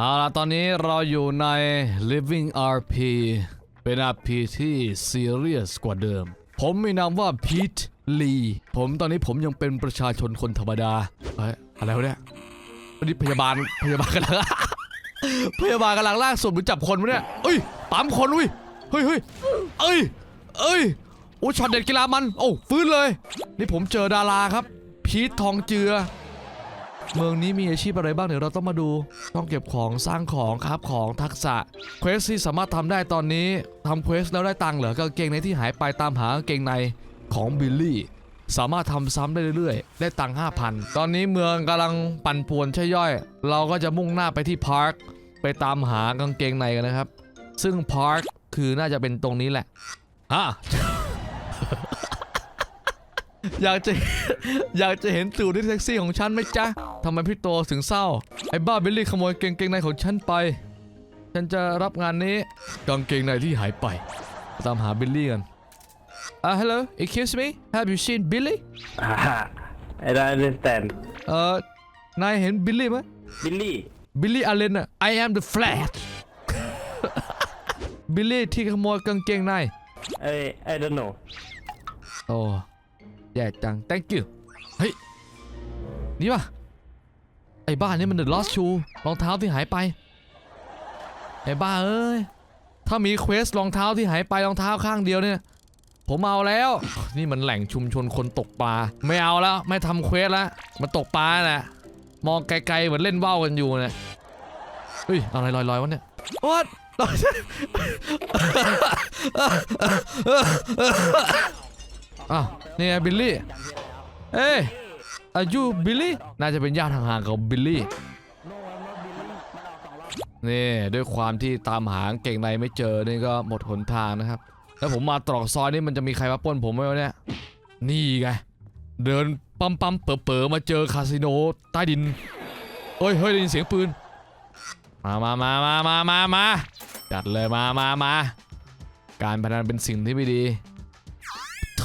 เอาล่ะตอนนี้เราอยู่ใน Living RP เป็น RP ที่ serious กว่าเดิม ผมมีนามว่าพีทลีผมตอนนี้ผมยังเป็นประชาชนคนธรรมดาเฮ้ยอะไรวะเนี่ยวันนี้พยาบาลพยาบาลกำลังพยาบาลกำลังลากศพหรือจับคนวะเนี่ยเอ้ยปั๊มคนอุ้ยเฮ้ยเฮ้ยเอ้ยเอ้ยโอ้ช็อตเด็ดกีฬามัน โอ้ฟื้นเลย นี่ผมเจอดาราครับ พีททองเจือ เมืองนี้มีอาชีพอะไรบ้างเดี๋ยวเราต้องมาดู ต้องเก็บของสร้างของครับของทักษะเควสที่สามารถทำได้ตอนนี้ทำเควสแล้วได้ตังค์เหรอกางเกงในที่หายไปตามหากางเกงในของบิลลี่สามารถทำซ้ำได้เรื่อยๆ ได้ตังค์5,000ตอนนี้เมืองกำลังปั่นป่วนใช่ย่อย เราก็จะมุ่งหน้าไปที่พาร์คไปตามหากางเกงในกันนะครับ ซึ่งพาร์คคือน่าจะเป็นตรงนี้แหละอะ อยากจะ อยากจะเห็นตูดที่เซ็กซี่ของฉันไหมจ๊ะทำไมพี่โตถึงเศร้า ไอ้บ้าบิลลี่ขโมยกางเกงในของฉันไป ฉันจะรับงานนี้กางเกงในที่หายไป ตามหาบิลลี่กันอ่า hello excuse me have you seen Billy Ah, I don't understand. เอ่อนายเห็นบิลลี่ไหม Billy. บิลลี่อาเลนอะ I am the Flash บิลลี่ที่ขโมยกางเกงใน I I don't know. โอ้ แย่จัง thank you เฮ้ย นี่ป่ะไอ้บ้านนี่มัน The Lost Shoe รองเท้าที่หายไป ไอ้บ้าเอ้ย ถ้ามีเควสรองเท้าที่หายไปรองเท้าข้างเดียวเนี่ย ผมเอาแล้ว นี่มันแหล่งชุมชนคนตกปลา ไม่เอาแล้ว ไม่ทำเควสแล้วมาตกปลาแหละมองไกลๆเหมือนเล่นว่าวกันอยู่เนี่ยเฮ้ยอะไรลอยๆวะเนี่ย What อ้าวนี่ไงบิลลี่เอ้ยอายุบิลลี่น่าจะเป็นญาติห่างๆกับบิลลี่นี่ด้วยความที่ตามหาเก่งในไม่เจอนี่ก็หมดหนทางนะครับ แล้วผมมาตรอกซอยนี่มันจะมีใครมาป้นผมไหมวะเนี่ยนี่ไงเดินปั๊มปั๊มเป๋อเป๋อมาเจอคาสิโนใต้ดินเฮ้ยเฮ้ยได้ยินเสียงปืนมามามามามามามาจัดเลยมามามาการพนันเป็นสิ่งที่ไม่ดี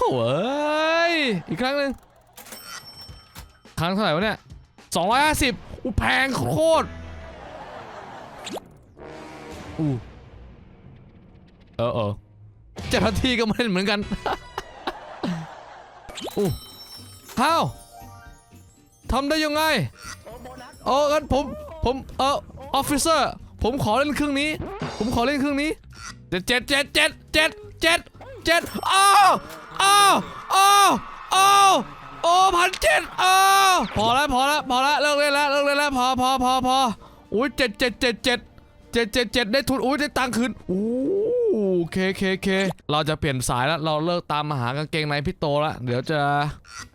ถ่เอ้ย อีกครั้งหนึ่งครั้งเท่าไหร่วะเนี่ย250อู้แพงโคตรอู้เออเออเจ็ดนาทีก็ไม่เล่นเหมือนกันอู้ฮ้าวทำได้ยังไงเอองั้นผม ผมเออออฟฟิเซอร์ผมขอเล่นเครื่องนี้ ผมขอเล่นเครื่องนี้เจ็ดเจ็ดเจ็ดเจ็ดเจ็ดเจ็ดเจ็ดอ้าว อ้าวอ้าวอ้าวโอ้พันเจ็ดอ้าวพอแล้วพอแล้วพอแล้วเลิกเล่นแล้วเลิกเล่นแล้วพอพอพอพออุ้ยเจ็ดเจ็ดเจ็ดเจ็ดเจ็ดเจ็ดเจ็ดได้ทุนอุ้ยได้ตังค์คืนโอ้เคเคเคเราจะเปลี่ยนสายแล้วเราเลิกตามมาหากางเกงในพี่โตล้วเดี๋ยวจะ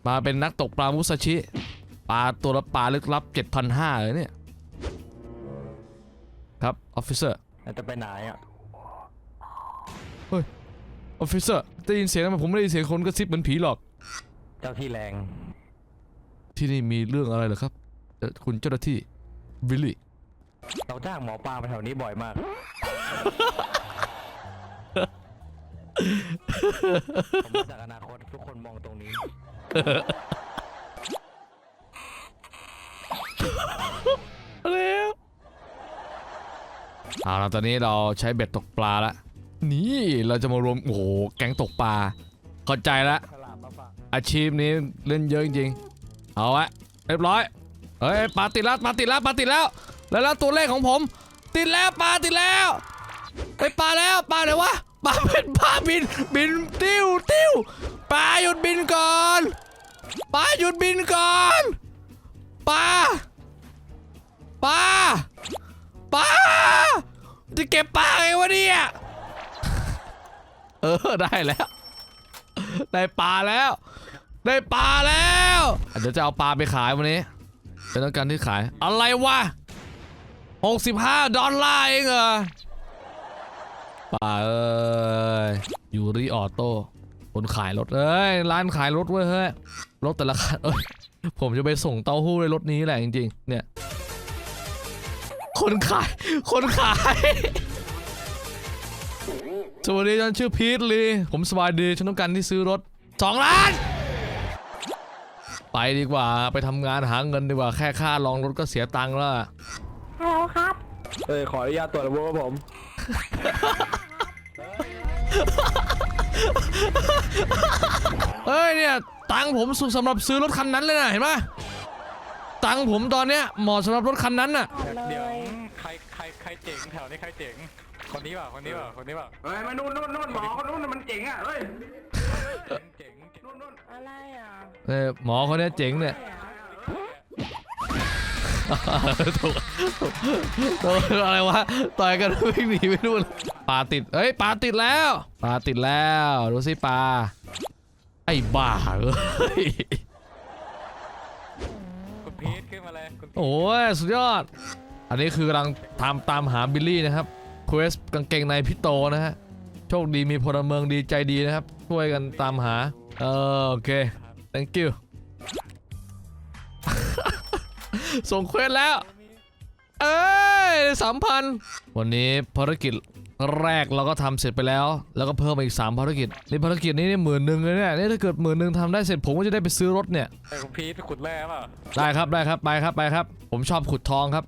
มาเป็นนักตกปลามุสชิปลาตัวละปลาลึกลับ 7,500เลยเนี่ย ครับ ออฟฟิเซอร์จะไปไหนอะ อฟฟิเซอร์ได้ยินเสียงไหมผมไม่ได้ยินเสียงคนกระซิบเหมือนผีหรอก เจ้าที่แรง ที่นี่มีเรื่องอะไรเหรอครับเอ่อคุณเจ้าหน้าที่วิลลี่ เราจ้างหมอปลามาแถวนี้บ่อยมาก ผมมาจากอนาคตทุกคนมองตรงนี้ แล้วเอาละตอนนี้เราใช้เบ็ดตกปลาละ นี่เราจะมารวมโอ้โหแก๊งตกปลาเข้าใจละฉลาดมาฝากอาชีพนี้เล่นเยอะจริงๆเอาวะเรียบร้อยเฮ้ยปลาติดแล้วปลาติดแล้วปลาติดแล้ว แล้วแล้วตัวเลขของผม ติดแล้วปลาติดแล้วไปปลาแล้วปลาไหนวะปลาเป็นปลาบินบินติ้วติ้วปลาหยุดบินก่อนปลาหยุดบินก่อนปลาปลาปลาจะเก็บปลาไงวะเนี่ย เออได้แล้ว ได้ปลาแล้ว ได้ปลาแล้วเดี๋ยวจะเอาปลาไปขายวันนี้เป็นต้องการที่ขาย อะไรวะ65ดอลลาร์เองเหรอปลาเอ้ยยูริออโต้คนขายรถเอ้ยร้านขายรถเว้ยเฮ้ยรถแต่ละคันเอ้ยผมจะไปส่งเต้าหู้ในรถนี้แหละจริงๆ เนี่ย คนขาย คนขาย สวัสดีฉันชื่อพีทลีผมสบายดีฉันต้องการที่ซื้อรถสองล้าน ไปดีกว่าไปทำงานหาเงินดีกว่าแค่ค่าลองรถก็เสียตังค์แล้วอะฮัลโหลครับ เอ้ยขออนุญาตตรวจระบบครับผม เอ้ยเนี่ยตังค์ผมสุดสำหรับซื้อรถคันนั้นเลยนะเห็นปะตังค์ผมตอนเนี้ยเหมาะสำหรับรถคันนั้นน่ะ เดี๋ยว ใคร ใคร ใครเจ๋งแถวนี้ใครเจ๋ง คนนี้เปล่าคนนี้เปล่าคนนี้เปล่าเฮ้ยมานู่นนู่นนู่นหมอคนนู่นน่ะมันเจ๋งอะเฮ้ยเจ๋งเจ๋งเจ๋งนู่นนู่นอะไรอะเออหมอคนเนี้ยเจ๋งเนี่ยถูกถูกถูกอะไรวะต่อยกันวิ่งหนีไปนู่นปลาติดเอ้ยปลาติดแล้วปลาติดแล้วดูสิปลาไอ้บ้าเอ้ยคุณพีทขึ้นมาเลยคุณพีทโอ้ยสุดยอด อันนี้คือกำลังตามตามหาบิลลี่นะครับ เควสกางเกงในพี่โตนะฮะ โชคดีมีพลเมืองดีใจดีนะครับ ช่วยกันตามหา เออโอเค thank you ส่งเควสแล้ว เอ้ยสามพันวันนี้ภารกิจแรกเราก็ทำเสร็จไปแล้ว แล้วก็เพิ่มมาอีก 3 ภารกิจนี่ภารกิจนี้นี่หมื่นหนึ่งเลยเนี่ยนี่ถ้าเกิดหมื่นหนึ่งทำได้เสร็จผมก็จะได้ไปซื้อรถเนี่ยไอ้คุณพีทขุดแร่เปล่าได้ครับได้ครับไปครับไปครับ ผมชอบขุดทองครับ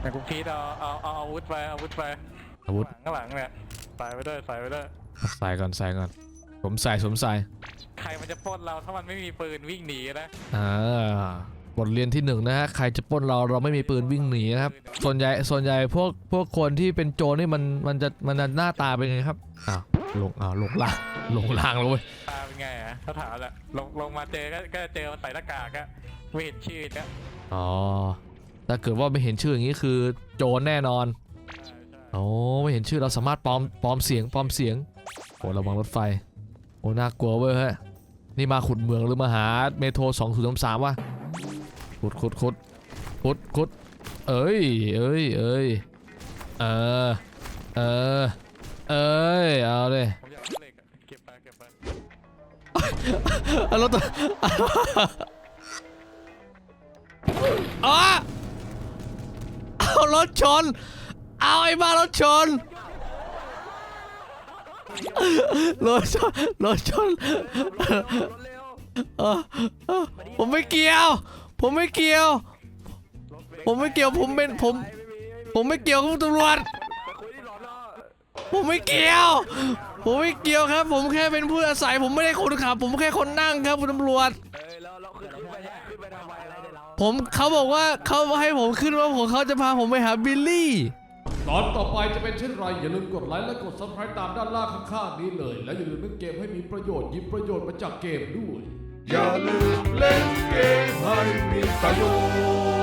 ไอ้คุณพีทเอาเอาเอาอาวุธไปเอาอาวุธไปอาวุธข้างหลังเนี่ยใส่ไปด้วยใส่ไปด้วยใส่ก่อนใส่ก่อนสวมใส่สวมใส่ใครมันจะปล้นเราถ้ามันไม่มีปืนวิ่งหนีนะอ่าบทเรียนที่หนึ่งนะฮะใครจะปล้นเราเราไม่มีปืนวิ่งหนีนะครับส่วนใหญ่ส่วนใหญ่พวกพวกคนที่เป็นโจรนี่มันมันจะมันจะหน้าตาเป็นไงครับอ้าวลงอ้าวลงล่างลงล่างแล้วเว้ยตาเป็นไงอะถ้าถามอะลงลงมาเจอก็ก็เจอมันใส่หน้ากากอะไม่เห็นชื่อนะอ๋อ ถ้าเกิดว่าไม่เห็นชื่ออย่างนี้คือโจรแน่นอนโอ้ไม่เห็นชื่อเราสามารถปลอมปลอมเสียงปลอมเสียงโอ้ระวังรถไฟโอ้น่ากลัวเว้ยฮ้ยนี่มาขุดเมืองหรือมาหาเมโทรสองศูนย์สามวะขุดขุดขุดขุดขุดเอ้ยเอ้ยเอ้ยเออเออเอ้ยเอาเลยอยากได้เหล็กอะเก็บไปเก็บไปเอารถตัวอ๋อ เอารถชน เอาไอ้บ้ารถชน รถชน รถชนเออเออผมไม่เกี่ยว ผมไม่เกี่ยว ผมไม่เกี่ยว ผมเป็นผม ผมไม่เกี่ยวกับตำรวจไปคุยที่หลอนเนาะผมไม่เกี่ยว ผมไม่เกี่ยวครับ ผมแค่เป็นผู้อาศัย ผมไม่ได้คนขับ ผมแค่คนนั่งครับคุณตำรวจ ผมเขาบอกว่าเขาให้ผมขึ้นว่าผมเขาจะพาผมไปหาบิลลี่ ตอนต่อไปจะเป็นเช่นไรอย่าลืมกดไลค์และกด subscribe ตามด้านล่างข้างๆนี้เลย และอย่าลืมเล่นเกมให้มีประโยชน์หยิบประโยชน์มาจากเกมด้วย อย่าลืมเล่นเกมให้มีประโยชน์